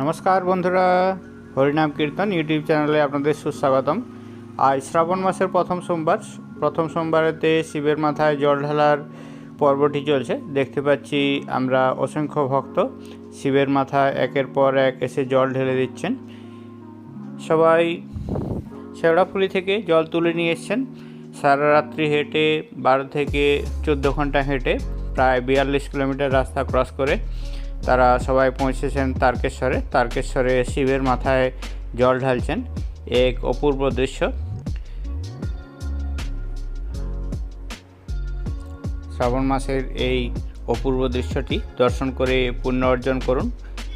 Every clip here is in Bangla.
নমস্কার বন্ধুরা, হরিনাম কীর্তন ইউটিউব চ্যানেলে আপনাদের সুস্বাগতম। আজ শ্রাবণ মাসের প্রথম সোমবার, প্রথম সোমবারেতে শিবের মাথায় জল ঢালার পর্বটি চলছে। দেখতে পাচ্ছি আমরা অসংখ্য ভক্ত, শিবের মাথায় একের পর এক এসে জল ঢেলে দিচ্ছেন। সবাই শেওড়াফুলি থেকে জল তুলে নিয়ে এসছেন। সারা রাত্রি হেঁটে, বারো থেকে চোদ্দ ঘণ্টা হেঁটে, প্রায় বিয়াল্লিশ কিলোমিটার রাস্তা ক্রস করে তারা সবাই পৌঁছেছেন তারকেশ্বরে। তারকেশ্বরে শিবের মাথায় জল ঢালছেন। এক অপূর্ব দৃশ্য। শ্রাবণ মাসের এই অপূর্ব দৃশ্যটি দর্শন করে পুণ্য অর্জন করুন।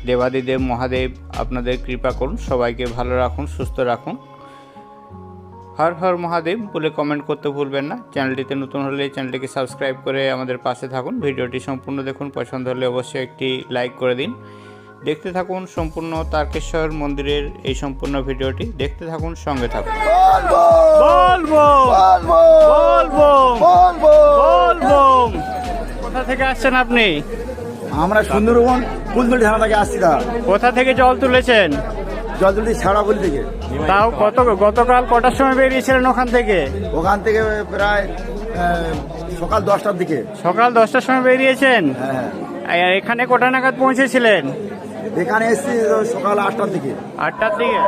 দেবাদিদেব মহাদেব, আপনাদের কৃপা করুন। সবাইকে ভালো রাখুন, সুস্থ রাখুন। হর হর মহাদেব বলে কমেন্ট করতে ভুলবেন না। চ্যানেলটিতে নতুন হলে চ্যানেলটিকে সাবস্ক্রাইব করে আমাদের পাশে থাকুন। ভিডিওটি সম্পূর্ণ দেখুন। পছন্দ হলে অবশ্যই একটি লাইক করে দিন। দেখতে থাকুন সম্পূর্ণ তারকেশ্বর মন্দিরের এই সম্পূর্ণ ভিডিওটি। দেখতে থাকুন সঙ্গে থাকুন। কোথা থেকে আসছেন আপনি? আমরা সুন্দরবন ফুলতলি থানা থেকে আসছি কোথা থেকে জল তুলেছেন? জলদুলি ছাড়া বল থেকে তাও কত গতকাল কটার সময় বেরিয়েছিলেন ওখান থেকে? ওখান থেকে প্রায় সকাল দশটার দিকে। সকাল দশটার সময় বেরিয়েছেন? হ্যাঁ এখানে কটা নাগাদ পৌঁছেছিলেন? এখানে এসছি সকাল আটটার দিকে। আটটার দিকে?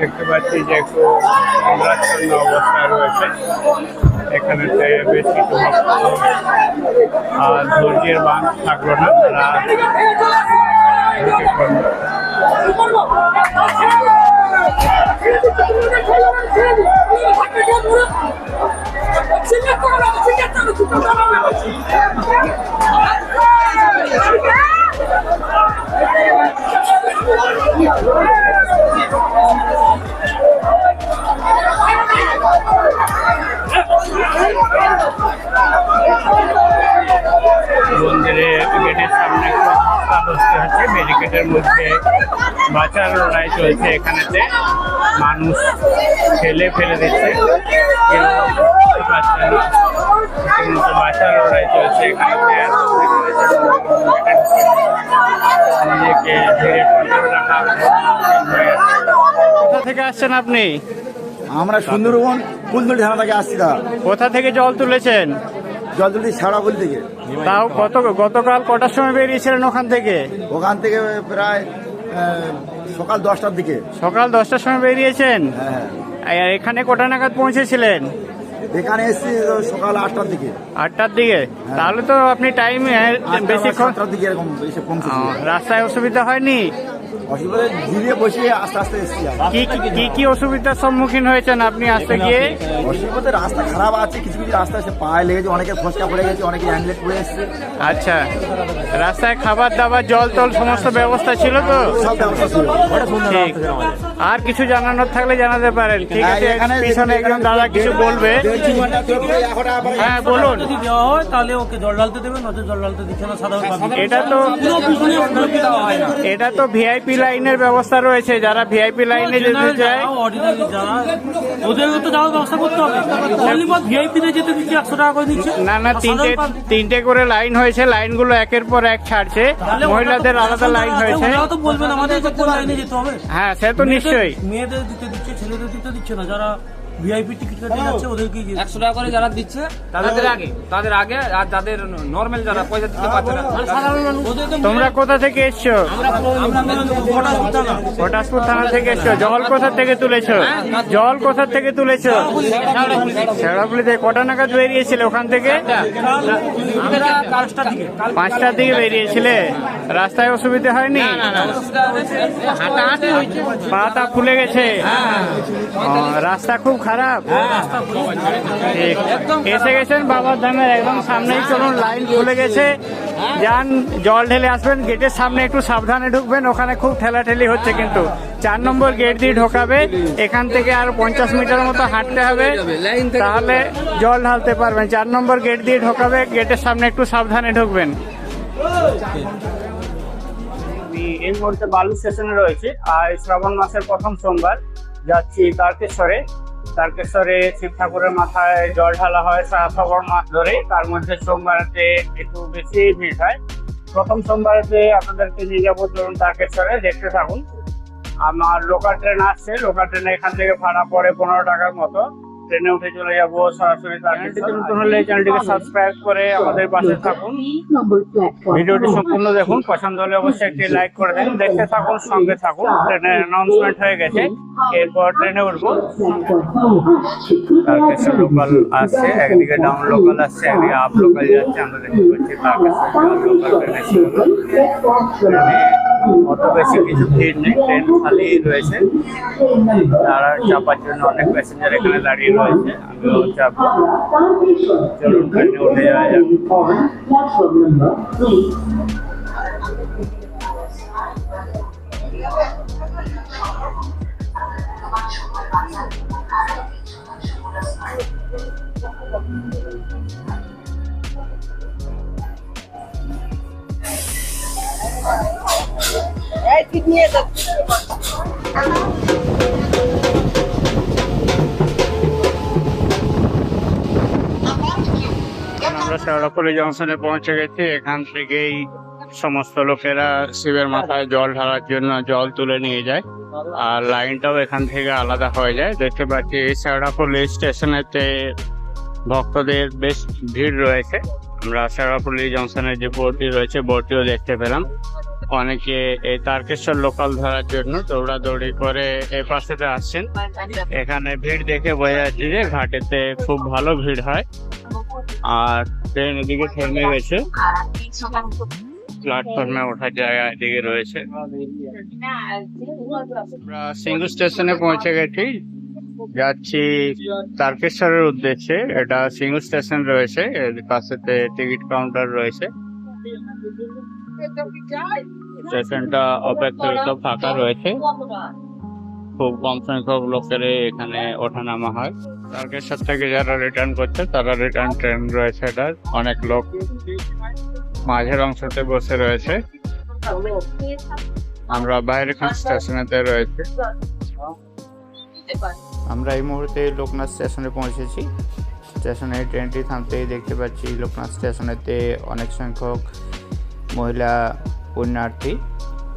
দেখতে পাচ্ছি যে একটু অবস্থায় রয়েছে। এখানে বেশ কিছু আর ধৈর্যের বান থাকল না। তারা ঢুকে পড়ল। বাঁচার লড়াই চলছে এখানেতে। মানুষ ফেলে ফেলে দিচ্ছে। বাঁচার লড়াই চলছে এখানেতে। নিজেকে ধীরে রাখা কোথা থেকে আসছেন আপনি? আমরা সুন্দরবন ফুলতলি থানা থেকে আসছি কোথা থেকে জল তুলেছেন? জলদুলি ছাড়া বল থেকে তাও কত গতকাল কটার সময় বেরিয়েছিলেন ওখান থেকে? ওখান থেকে প্রায় সকাল দশটার দিকে। সকাল দশটার সময় বেরিয়েছেন? হ্যাঁ। আর এখানে কটা নাগাদ পৌঁছেছিলেন? এখানে এসেছি সকাল আটটার দিকে। আটটার দিকে? তাহলে তো আপনি টাইম দিকে এরকম এসে ও, পৌঁছেছি রাস্তায় অসুবিধা হয়নি? অসুবিধা ধীরে বসে আস্তে আস্তে এসছি কি কি- কি কি অসুবিধার সম্মুখীন হয়েছেন আপনি আসতে গিয়ে? অসুবিধা রাস্তা খারাপ আছে কিছু কিছু রাস্তা আছে পায়ে লেগেছে অনেকের ফসকা পড়ে গেছে অনেকে অ্যাংলেট পড়ে এসছে। আচ্ছা রাস্তায় খাবার দাবার জল টল সমস্ত ব্যবস্থা ছিল তো? সব ব্যবস্থা ছিল। আর কিছু জানানোর থাকলে জানাতে পারেন। ঠিক হ্যাঁ, আছে এখানে পিছনে একজন দাদা কিছু বলবে। হ্যাঁ বলুন। দেওয়া হয় তাহলে ওকে জল ঢালতে দেবে নয়তো জল ঢালতে দিচ্ছে না সাধারণ এটা তো হয় এটা তো ভিআইপি লাইনের ব্যবস্থা রয়েছে যারা ভিআইপি লাইনে যেতে চায়। ওদেরও তো যাওয়ার ব্যবস্থা করতে হবে। অনলি ফর ভিআইপি তে যেতে দিচ্ছে একশো টাকা করে দিচ্ছে। না না তিনটে তিনটে করে লাইন হয়েছে লাইনগুলো একের পর এক ছাড়ছে। মহিলাদের আলাদা লাইন হয়েছে। তো বলবেন আমাদের লাইনে যেতে হবে। হ্যাঁ সে তো নিশ্চয়ই মেয়েদের- দিতে দিচ্ছে ছেলেদের দিতে দিচ্ছে না। যারা ভিআইপি টিকিট কেটে যাচ্ছে ওদেরকে একশো টাকা করে যারা দিচ্ছে তাদের আগে। তাদের আগে আর যাদের নর্মাল যারা পয়সা দিতে পারছে না। তোমরা কোথা থেকে এসছো? পটাশপুর থানা। থেকে এসছো? জল কোথা থেকে। তুলেছো? জল কোথা থেকে। তুলেছো কটা নাগাদ বেরিয়েছিলে ওখান থেকে? পাঁচটার দিকে। বেরিয়েছিলে? রাস্তায় অসুবিধা হয়নি? হয়েছে। পাতা ফুলে গেছে? রাস্তা খুব খারাপ। এসে গেছেন বাবার ধামের একদম সামনেই চলুন লাইন খুলে গেছে। যান জল ঢেলে আসবেন গেটের সামনে একটু সাবধানে ঢুকবেন ওখানে খুব ঠেলাঠেলি হচ্ছে কিন্তু। চার নম্বর গেট দিয়ে ঢোকাবে এখান থেকে আর পঞ্চাশ মিটার মতো হাঁটতে হবে তাহলে জল ঢালতে পারবেন। চার নম্বর গেট দিয়ে ঢোকাবে গেটের সামনে একটু সাবধানে ঢুকবেন। এই মুহূর্তে বালু স্টেশনে রয়েছে আর শ্রাবণ মাসের প্রথম সোমবার যাচ্ছি তারকেশ্বরে। তারকেশ্বরে শিব ঠাকুরের মাথায় জল ঢালা হয় শ্রাবণ মাস ধরে তার মধ্যে সোমবারেতে একটু বেশি ভিড় হয়। প্রথম সোমবারেতে আপনাদেরকে নিয়ে যাব ধরুন তারকেশ্বরে দেখতে থাকুন। আমার লোকাল ট্রেন আসছে লোকাল ট্রেনে এখান থেকে ভাড়া পড়ে পনেরো টাকার মতো। ট্রেনে উঠে চলে যাব, সরাসরি চ্যানেলটিতে নতুন হলে চ্যানেলটিকে সাবস্ক্রাইব করে আমাদের পাশে থাকুন। ভিডিওটি সম্পূর্ণ দেখুন, পছন্দ হলে অবশ্যই একটি লাইক করে দেন। দেখতে থাকুন, সঙ্গে থাকুন ট্রেনের অ্যানাউন্সমেন্ট হয়ে গেছে, এরপর ট্রেনে উঠবো। তারকেশ্বর লোকাল আসছে একদিকে ডাউন লোকাল আসছে একদিকে আপ লোকাল যাচ্ছে, আমরা দেখতে পাচ্ছি অত বেশি কিছু নেই, ট্রেন খালি রয়েছে। তারা চাপার জন্য অনেক প্যাসেঞ্জার এখানে দাঁড়িয়ে রয়েছে। আমিও চাপবো চলুন ট্রেনে উঠে যাওয়া যাক Platform number, please. এখন আমরা শেওড়াফুলি জংশনে পৌঁছে গেছি। এখান থেকেই সমস্ত লোকেরা শিবের মাথায় জল ঢালার জন্য জল তুলে নিয়ে যায়। আর লাইনটাও এখান থেকে আলাদা হয়ে যায়। দেখতে পাচ্ছি শেওড়াফুলি স্টেশনেতে ভক্তদের বেশ ভিড় রয়েছে। আমরা শেওড়াফুলি জংশনের যে বোর্ডটি রয়েছে বোর্ডটিও দেখতে পেলাম। অনেকে এই তারকেশ্বর লোকাল ধরার জন্য দৌড়াদৌড়ি করে এ পাশেতে আসছেন। এখানে ভিড় দেখে বোঝা যাচ্ছে যে ঘাটেতে খুব ভালো ভিড় হয়। আর ট্রেন এদিকে থেমে গেছে। প্ল্যাটফর্মে ওঠার জায়গা এদিকে রয়েছে। আমরা সিঙ্গু স্টেশনে পৌঁছে গেছি। যাচ্ছি তারকেশ্বরের উদ্দেশ্যে। এটা সিঙ্গু স্টেশন রয়েছে। এর পাশেতে টিকিট কাউন্টার রয়েছে। স্টেশনটা অপেক্ষাকৃত ফাঁকা রয়েছে। খুব কম সংখ্যক লোকের এখানে ওঠানামা হয়। তারকেশ্বর থেকে যারা রিটার্ন করছে, তারা রিটার্ন ট্রেন রয়েছে এটা অনেক লোক মাঝের অংশতে বসে রয়েছে। আমরা বাইরেখান স্টেশনেতে রয়েছে। আমরা এই মুহূর্তে লোকনাথ স্টেশনে পৌঁছেছি। স্টেশনে ট্রেনটি থামতেই দেখতে পাচ্ছি, লোকনাথ স্টেশনেতে অনেক সংখ্যক মহিলা, পুণ্যার্থী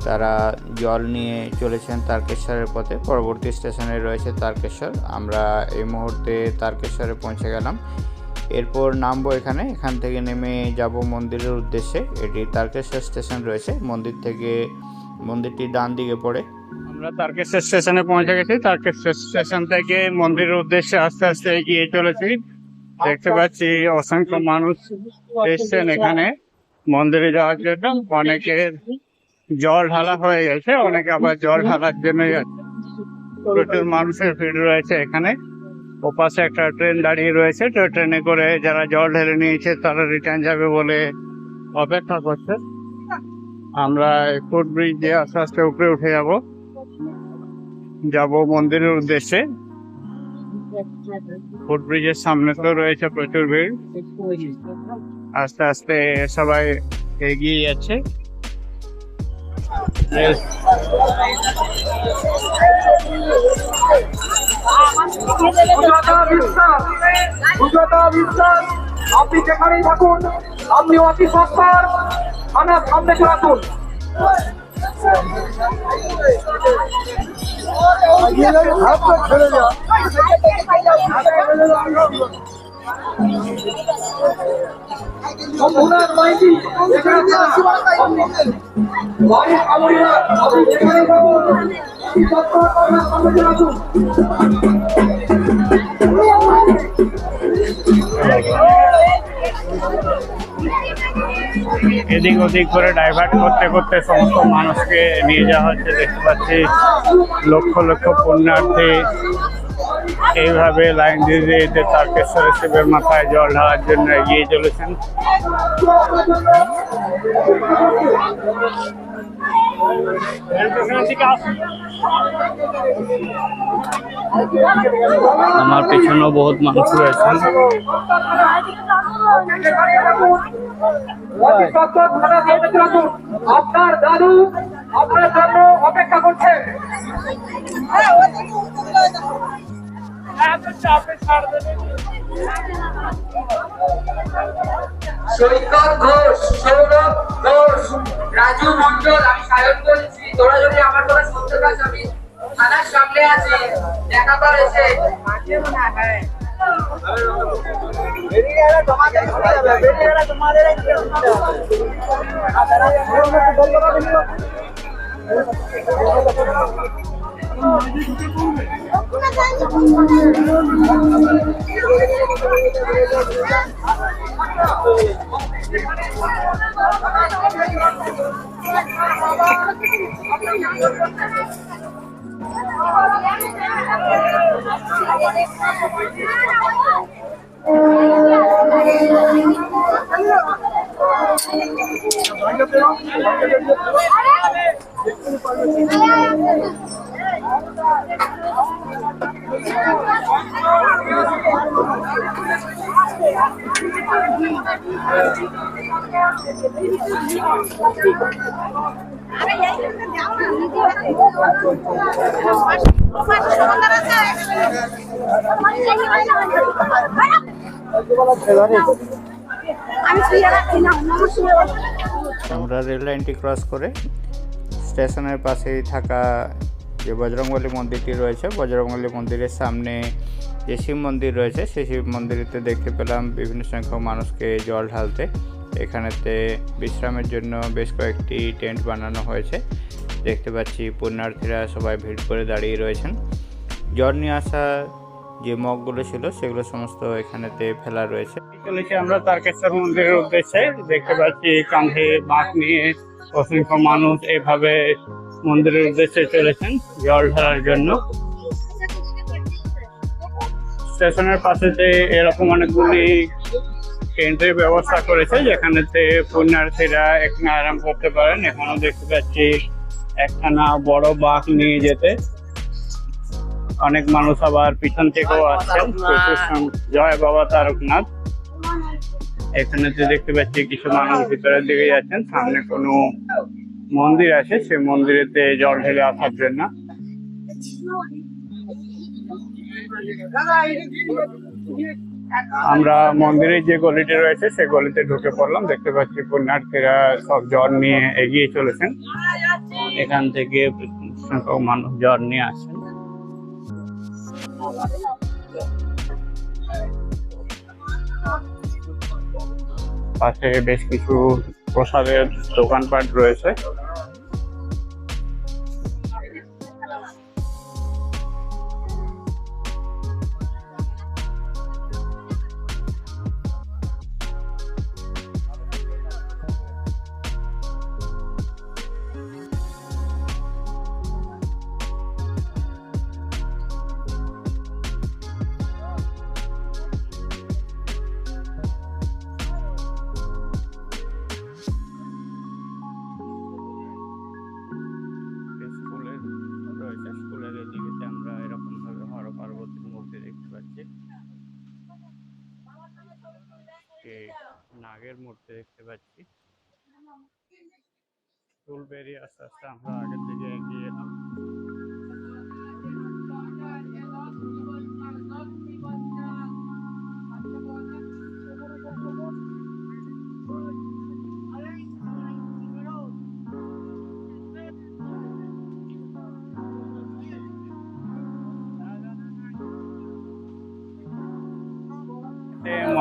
তারা জল নিয়ে চলেছেন তারকেশ্বরের পথে। পরবর্তী স্টেশনে রয়েছে তারকেশ্বর। আমরা এই মুহূর্তে তারকেশ্বরে পৌঁছে গেলাম। এরপর নামবো এখানে। এখান থেকে নেমে যাব মন্দিরের উদ্দেশ্যে। এটি তারকেশ্বর স্টেশন রয়েছে। মন্দির থেকে, মন্দিরটি ডান দিকে পড়ে। আমরা তারকেশ্বর স্টেশনে পৌঁছে গেছি। তারকেশ্বর স্টেশন থেকে মন্দিরের উদ্দেশ্যে আস্তে আস্তে এগিয়ে চলেছি। দেখতে পাচ্ছি অসংখ্য মানুষ এসছেন এখানে মন্দিরে যাওয়ার জন্য। অনেকের জল ঢালা হয়ে গেছে, অনেকে আবার জল ঢালার জন্য প্রচুর মানুষের ভিড় রয়েছে এখানে। ওপাশে একটা ট্রেন দাঁড়িয়ে রয়েছে, তো ট্রেনে করে যারা জল ঢেলে নিয়েছে, তারা রিটার্ন যাবে বলে অপেক্ষা করছে। আমরা ফুট ব্রিজ দিয়ে আস্তে আস্তে উপরে উঠে যাব। যাব মন্দিরের উদ্দেশ্যে। ফুট ব্রিজের সামনে তো রয়েছে প্রচুর ভিড়। আস্তে আস্তে সবাই এগিয়ে যাচ্ছে। আপনি যেখানেই থাকুন আপনি অতি সত্তর থানার সামনে চলে আসুন সোমনাথ মাইতি এদিক ওদিক করে ডাইভার্ট করতে করতে সমস্ত মানুষকে নিয়ে যাওয়া হচ্ছে। দেখতে পাচ্ছি লক্ষ লক্ষ পুণ্যার্থী এইভাবে লাইন দিয়ে দিয়ে যে তারকেশ্বরের শিবের মাথায় জল ঢালার জন্য এগিয়ে চলেছেন। আমার পেছনেও বহুত মানুষ রয়েছেন। আপনার দাদু আপনার জন্য অপেক্ষা সৈকত ঘোষ সৌরভ ঘোষ রাজু মন্ডল আমি সায়ন বলছি। তোরা যদি আমার কথা শুনতে পাস আমি থানার সামনে আছি। দেখা কর এসে। না নমস্কার আমরা রেল লাইনটি ক্রস করে স্টেশনের পাশেই থাকা যে বজরংবলী মন্দিরটি রয়েছে, বজরংবলী মন্দিরের সামনে যে শিব মন্দির রয়েছে, সেই শিব মন্দিরেতে দেখতে পেলাম বিভিন্ন সংখ্যক মানুষকে জল ঢালতে। এখানেতে বিশ্রামের জন্য বেশ কয়েকটি টেন্ট বানানো হয়েছে। দেখতে পাচ্ছি পুণ্যার্থীরা সবাই ভিড় করে দাঁড়িয়ে রয়েছেন। জল নিয়ে আসা যে মগগুলো ছিল, সেগুলো সমস্ত এখানেতে ফেলা রয়েছে। চলেছি আমরা তারকেশ্বর মন্দিরের উদ্দেশ্যে। দেখতে পাচ্ছি কাঁধে বাঁক নিয়ে অসংখ্য মানুষ এভাবে মন্দিরের উদ্দেশ্যে চলেছেন জল ঢালার জন্য। স্টেশনের পাশেতে এরকম অনেকগুলি টেন্টের ব্যবস্থা করেছে, যেখানেতে পুণ্যার্থীরা এখানে আরাম করতে পারেন। এখানেও দেখতে পাচ্ছি একখানা বড় বাঁক নিয়ে যেতে। অনেক মানুষ আবার পিছন থেকেও আসছেন। জয় বাবা তারকনাথ। এখানেতে দেখতে পাচ্ছি কিছু মানুষ ভিতরের দিকে যাচ্ছেন। সামনে কোনো মন্দির আছে সে মন্দিরেতে জল ঢেলে আসার জন্য। আমরা মন্দিরের যে গলিটি রয়েছে, সে গলিতে ঢুকে পড়লাম। দেখতে পাচ্ছি পুণ্যার্থীরা সব জল নিয়ে এগিয়ে চলেছেন। এখান থেকে সংখ্যক মানুষ জল নিয়ে আসছেন পাশে বেশ কিছু প্রসাদের দোকানপাট রয়েছে। দেখতে পাচ্ছি চুল বেরিয়ে আস্তে আস্তে আমরা আগের দিকে এগিয়ে এলাম যে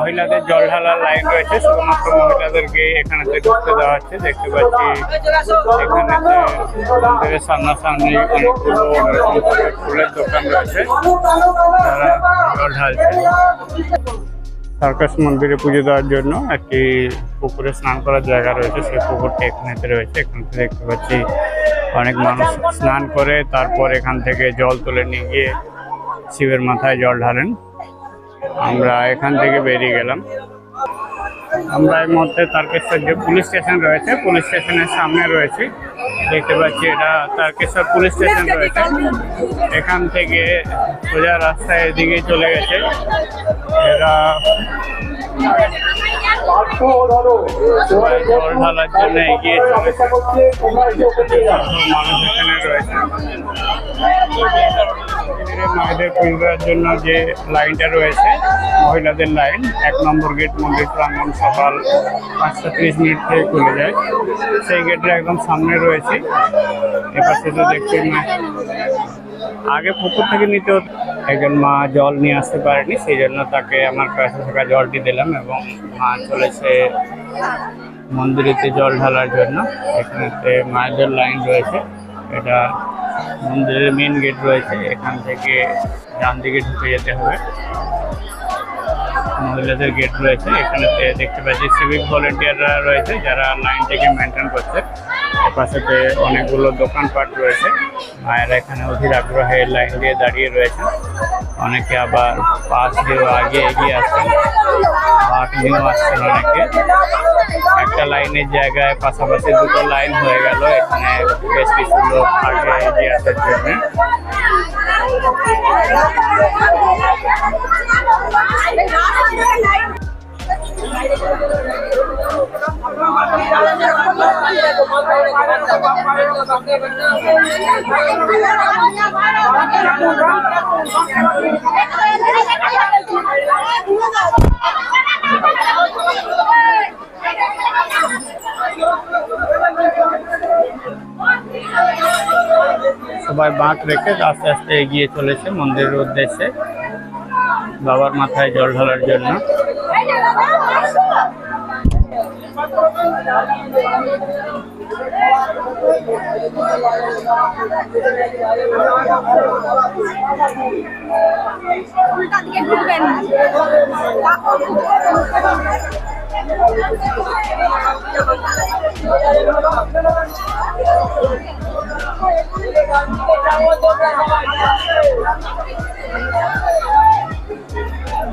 মহিলাদের জল ঢালার লাইন রয়েছে। শুধুমাত্র মহিলাদেরকে এখানেতে ঢুকতে দেওয়া হচ্ছে, দেখতে পাচ্ছি মন্দিরের সামনাসামনি অনেকগুলো ফুলের দোকান রয়েছে। তারা জল ঢালছে। সার্কাস মন্দিরে পুজো দেওয়ার জন্য একটি পুকুরে স্নান করার জায়গা রয়েছে। সেই পুকুরটা এখানেতে রয়েছে। এখান থেকে দেখতে পাচ্ছি অনেক মানুষ স্নান করে, তারপর এখান থেকে জল তুলে নিয়ে গিয়ে শিবের মাথায় জল ঢালেন। আমরা এখান থেকে বেরিয়ে গেলাম। আমরা এই মুহূর্তে তারকেশ্বর যে পুলিশ স্টেশন রয়েছে, পুলিশ স্টেশনের সামনে রয়েছে। দেখতে পাচ্ছি এটা তারকেশ্বর পুলিশ স্টেশন রয়েছে। এখান থেকে সোজা রাস্তায় এদিকে চলে গেছে। এরা জল ঢালার জন্য এগিয়ে চলেছে। মানুষ এখানে রয়েছে। দেওয়ার জন্য যে লাইনটা রয়েছে, মহিলাদের লাইন, এক নম্বর গেট মন্দির প্রাঙ্গণ সকাল পাঁচটা ত্রিশ মিনিট থেকে খুলে যায়। সেই গেটের একদম সামনে রয়েছে। এপাশে তো দেখছি আগে পুকুর থেকে নিতে হতো। একজন মা জল নিয়ে আসতে পারেনি, সেই জন্য তাকে আমার কাছে থাকা জলটি দিলাম এবং মা চলেছে মন্দিরেতে জল ঢালার জন্য। এখানেতে মায়েদের লাইন রয়েছে। এটা মন্দিরের মেন গেট রয়েছে। এখান থেকে ডান দিকে ঢুকে যেতে হবে। মহিলাদের গেট রয়েছে। এখানেতে দেখতে পাচ্ছি সিভিক ভলেন্টিয়াররা রয়েছে, যারা লাইনটাকে মেনটেন করছে। পাশেতে অনেকগুলো দোকানপাট রয়েছে। মায়েরা এখানে অধীর আগ্রহে লাইন দিয়ে দাঁড়িয়ে রয়েছে। অনেকে আবার পাশ দিয়েও আগে এগিয়ে আসছেন। বাট নিয়েও আসছেন অনেকে। একটা লাইনের জায়গায় পাশাপাশি দুটো লাইন হয়ে গেল। এখানে বেশ কিছু লোক আগে এগিয়ে আসার জন্য। সবাই বাঁক রেখে আস্তে আস্তে এগিয়ে চলেছে মন্দিরের উদ্দেশ্যে। বাবার মাথায় জল ঢালার জন্য।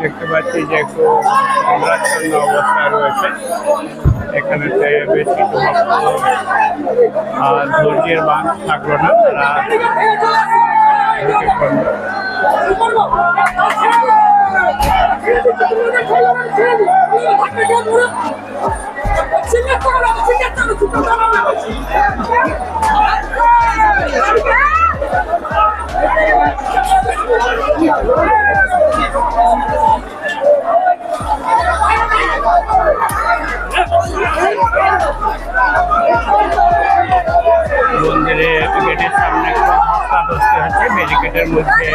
দেখতে পাচ্ছি যে একটু অবস্থায় রয়েছে। এখানেতে বেশ কিছু আর ধৈর্যের বাঁধ থাকল না তারা মন্দিরের গেটের সামনে একটু ধস্তাধস্তি হচ্ছে ব্যারিকেডের মধ্যে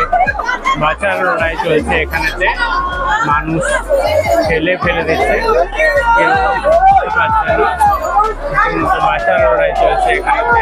বাঁচার লড়াই চলছে এখানেতে। মানুষ ফেলে ফেলে দিচ্ছে। বাঁচার লড়াই চলছে আছে।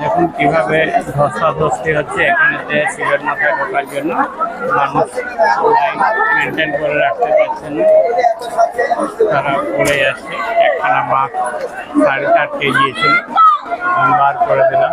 দেখুন কীভাবে ধস্তাধস্তি হচ্ছে, এখানেতে শিবের মাথায় ঢোকার জন্য। মানুষ মেনটেন করে রাখতে পারছে না। তারা পড়ে যাচ্ছে। একখানা বাঁক সাড়ে চারটে গিয়েছিল আমি বার করে দিলাম।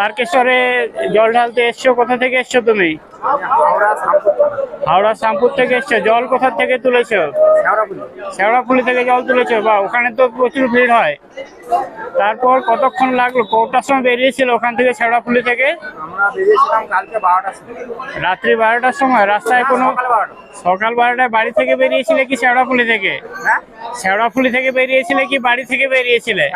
তারকেশ্বরে জল ঢালতে এসছো, কোথা থেকে এসছো তুমি? হাওড়া শ্যামপুর থেকে এসছো, জল কোথা থেকে তুলেছো? শেওড়াফুলি থেকে জল তুলেছো বা ওখানে তো প্রচুর ভিড় হয়। তারপর কতক্ষণ লাগল? কটার সময় বেরিয়েছিল ওখান থেকে শেওড়াফুলি থেকে? রাত্রি বারোটার সময়? রাস্তায় কোনো সকাল বারোটায় বাড়ি থেকে বেরিয়েছিলে কি শেওড়াফুলি থেকে? হ্যাঁ? শেওড়াফুলি থেকে বেরিয়েছিলে কি বাড়ি থেকে বেরিয়েছিলে?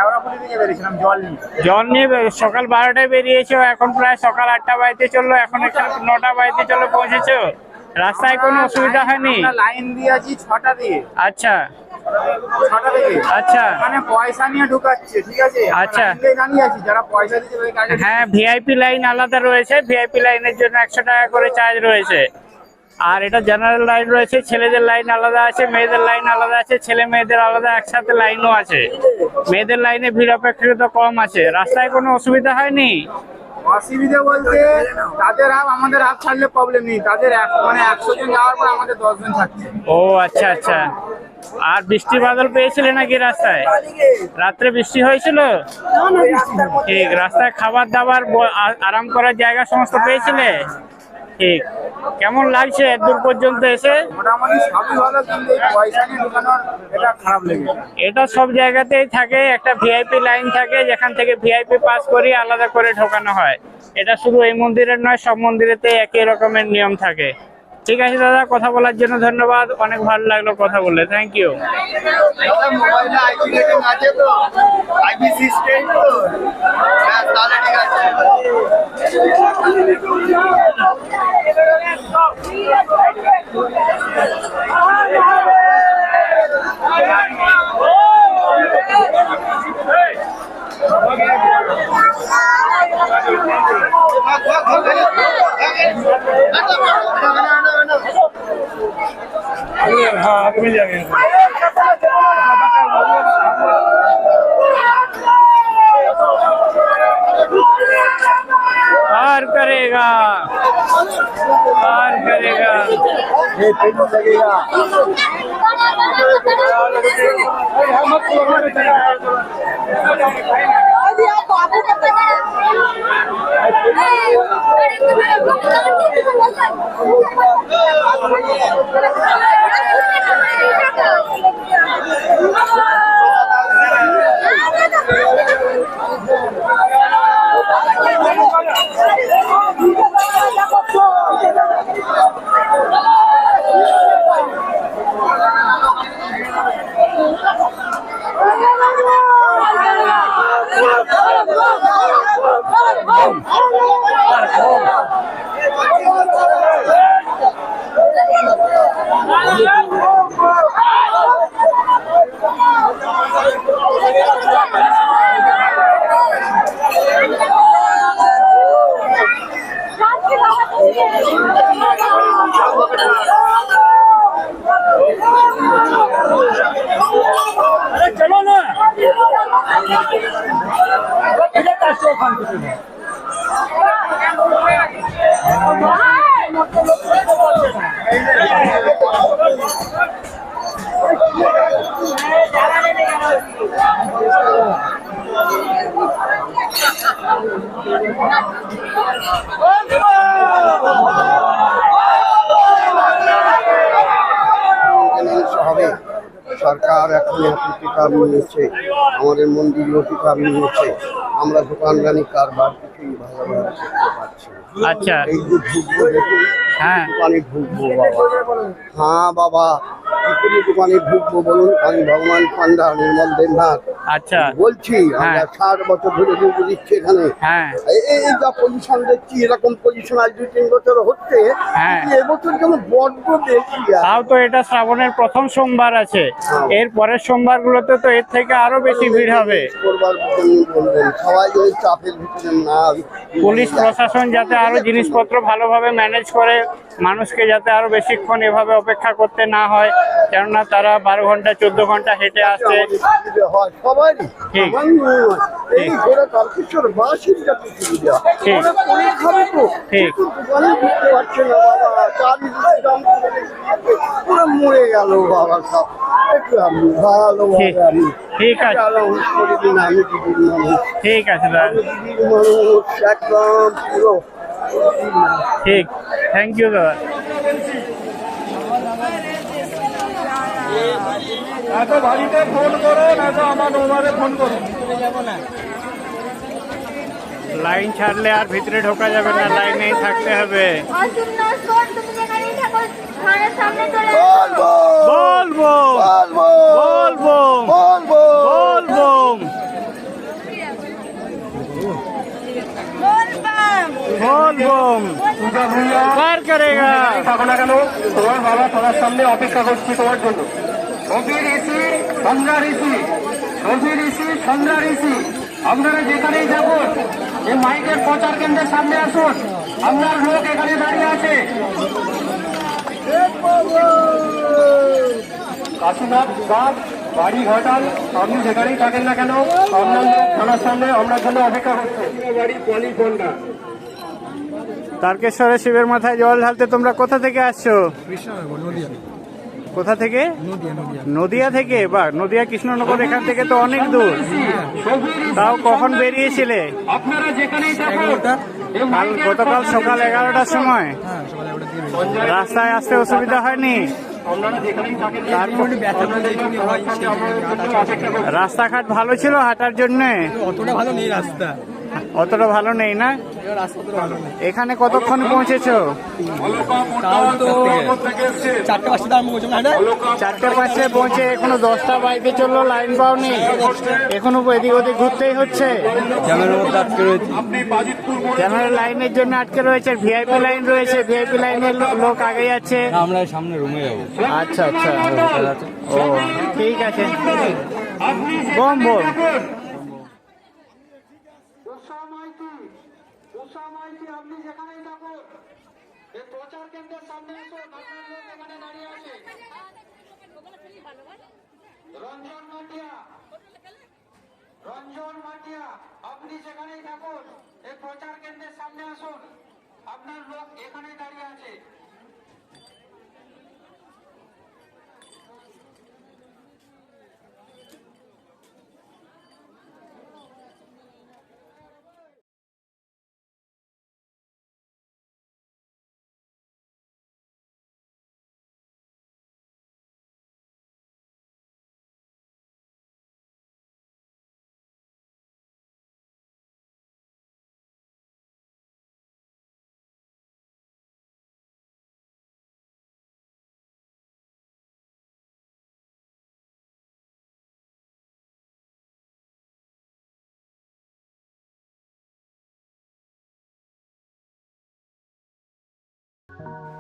জল নিয়ে। সকাল বারোটায় বেরিয়েছো এখন প্রায় সকাল আটটা বাড়িতে চলল এখন এখানে নটা বাড়িতে চলে পৌঁছেছো? রাস্তায় কোনো অসুবিধা হয়নি? লাইন দিয়েছি ছটা দিয়ে। আচ্ছা। আচ্ছা। মানে পয়সা নিয়ে ঢুকাচ্ছে ঠিক আছে? আচ্ছা। লাইন যারা পয়সা দিচ্ছে হ্যাঁ ভিআইপি লাইন আলাদা রয়েছে। ভিআইপি লাইনের জন্য একশো টাকা করে চার্জ রয়েছে। আর এটা জেনারেল লাইন রয়েছে ছেলেদের লাইন আলাদা আছে মেয়েদের লাইন আলাদা আছে ছেলে মেয়েদের আলাদা একসাথে লাইনও আছে। মেয়েদের লাইনে ভিড় কম আছে। রাস্তায় কোনো অসুবিধা হয়নি? অসুবিধা বলতে তাদের হাফ আমাদের হাফ ছাড়লে প্রবলেম নেই। তাদের এক- মানে একশো জন যাওয়ার পর আমাদের দশ জন থাকছে। ও আচ্ছা আচ্ছা। আর বৃষ্টি বাদল পেয়েছিলে নাকি রাস্তায়? রাত্রে বৃষ্টি হয়েছিল? ঠিক রাস্তায় খাবার দাবার আরাম করার জায়গা সমস্ত পেয়েছিলে? ঠিক। কেমন লাগছে এত দূর পর্যন্ত এসে? মোটামুটি সবই ভালো কিন্তু পয়সা নিয়ে ঢুকানোর এটা খারাপ লেগে এটা সব জায়গাতেই থাকে একটা ভিআইপি লাইন থাকে যেখান থেকে ভিআইপি পাস করি আলাদা করে ঢোকানো হয়। এটা শুধু এই মন্দিরের নয় সব মন্দিরেতে একই রকমের নিয়ম থাকে। ঠিক আছে দাদা কথা বলার জন্য ধন্যবাদ। অনেক ভালো লাগল কথা বলে। থ্যাংক ইউ মোবাইলে আইপি রেটিং আছে তো আইপি সিস্টেম তো হ্যাঁ তাহলে ঠিক আছে Thank you. হবে সরকার এখন প্রতিকার নিয়েছে আমাদের মন্দির প্রতিকার নিয়েছে। আমরা দোকানদানি কারবার কিছুই ভালোভাবে করতে পারছি আচ্ছা। এই যে ঢুকবো দেখুন হ্যাঁ। দোকানে ঢুকবো বাবা। হ্যাঁ বাবা কি করে দোকানে ঢুকবো বলুন? আমি ভগবান পান্ডা নির্মল দেবনাথ। আচ্ছা। বলছি আমরা হ্যাঁ। ষাট বছর ধরে ঢুকে দিচ্ছি এখানে। হ্যাঁ। এই- যা পজিশন দেখছি এরকম পজিশন আজ দুই তিন বছর হচ্ছে। হ্যাঁ। এবছর যেন বড্ড বেশি আর। তাও তো এটা শ্রাবণের প্রথম সোমবার আছে। এর পরের সোমবারগুলোতে তো এর থেকে আরও বেশি ভিড় হবে। সবাই যদি চাপের ভিতরে না। পুলিশ প্রশাসন যাতে আরও জিনিসপত্র ভালোভাবে ম্যানেজ করে মানুষকে যাতে আরও বেশিক্ষণ এভাবে অপেক্ষা করতে না হয় কেননা তারা বারো ঘণ্টা চোদ্দ ঘণ্টা হেঁটে আসছে আমাদের সুবিধা হয়। সবারই ঠিক। মরে গেল বাবা সব একটু আমি আমি আছে ঠিক আছে একদম পুরো ঠিক। থ্যাংক ইউ দাদা এত বাড়িতে ফোন করো না তো আমার নম্বরে ফোন করো। লাইন ছাড়লে আর ভিতরে ঢোকা যাবে না লাইনেই থাকতে হবে। বলব। বলব। বলব। বলব। বলব পার করেগা? থাকো না কেন? তোমার বাবা তোমার সামনে অপেক্ষা করছি তোমার জন্য। রবি ঋষি সন্ধ্যা ঋষি। রবি ঋষি সন্ধ্যা ঋষি আপনারা যেখানেই থাকুন এই মাইকের প্রচার কেন্দ্রের সামনে আসুন। আপনার লোক এখানে দাঁড়িয়ে আছে। কাশীনাথ গাছ বাড়ি ঘটাল আপনি যেখানেই থাকেন না কেন আপনার লোক থানার সামনে আপনার জন্য অপেক্ষা করছে। বাড়ি পলি ফোনটা তারকেশ্বরে শিবের মাথায় জল ঢালতে তোমরা কোথা থেকে আসছো? কোথা থেকে? নদিয়া থেকে? বা নদিয়া কৃষ্ণনগর এখান থেকে তো অনেক দূর। তাও কখন বেরিয়েছিলে? আপনারা যেখানেই থাকুন এই কাল গতকাল সকাল এগারোটার সময়? রাস্তায় আসতে অসুবিধা হয়নি? আপনারা যেখানেই থাকেন তারপর রাস্তাঘাট ভালো ছিল হাঁটার জন্য? অতটা ভালো নেই রাস্তা। অতটা ভালো নেই না? এখানে কতক্ষণ পৌঁছেছো? চারটে পাঁচটায় পৌঁছে এখনও দশটা বাইকে চলল লাইন পাওনি। এখনও এদিক ওদিক ঘুরতেই হচ্ছে। জেনারেল লাইনের জন্য আটকে রয়েছে ভিআইপি লাইন রয়েছে ভিআইপি লাইনের লোক আগে যাচ্ছে। আমরা সামনে রুমে যাব। আচ্ছা আচ্ছা। ও ঠিক আছে। বম বম উষা মাইতি উষা মাইতি আপনি যেখানেই থাকুন এই প্রচার কেন্দ্রের সামনে এসো আপনার লোক এখানে দাঁড়িয়ে আছে রঞ্জন মাটিয়া রঞ্জন মাটিয়া আপনি যেখানেই থাকুন এই প্রচার কেন্দ্রের সামনে আসুন আপনার লোক এখানে দাঁড়িয়ে আছে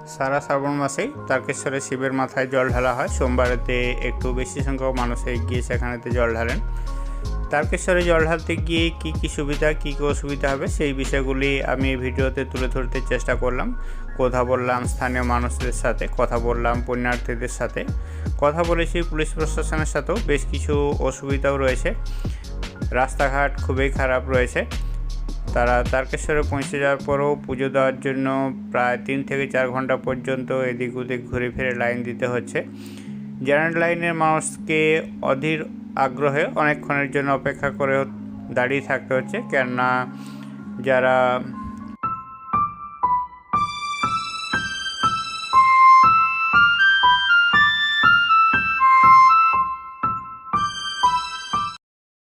সারা শ্রাবণ মাসেই তারকেশ্বরে শিবের মাথায় জল ঢালা হয়। সোমবারেতে একটু বেশি সংখ্যক মানুষ গিয়ে সেখানেতে জল ঢালেন। তারকেশ্বরে জল ঢালতে গিয়ে কী কী সুবিধা, কী কী অসুবিধা হবে, সেই বিষয়গুলি আমি এই ভিডিওতে তুলে ধরতে চেষ্টা করলাম। কথা বললাম স্থানীয় মানুষদের সাথে, কথা বললাম পুণ্যার্থীদের সাথে, কথা বলেছি পুলিশ প্রশাসনের সাথেও বেশ কিছু অসুবিধাও রয়েছে। রাস্তাঘাট খুবই খারাপ রয়েছে। তারা তারকেশ্বরে পৌঁছে যাওয়ার পরেও পুজো দেওয়ার জন্য প্রায় তিন থেকে চার ঘণ্টা পর্যন্ত এদিক ওদিক ঘুরে ফিরে লাইন দিতে হচ্ছে। জেনারেল লাইনের মানুষকে অধীর আগ্রহে অনেকক্ষণের জন্য অপেক্ষা করে দাঁড়িয়ে থাকতে হচ্ছে। কেননা যারা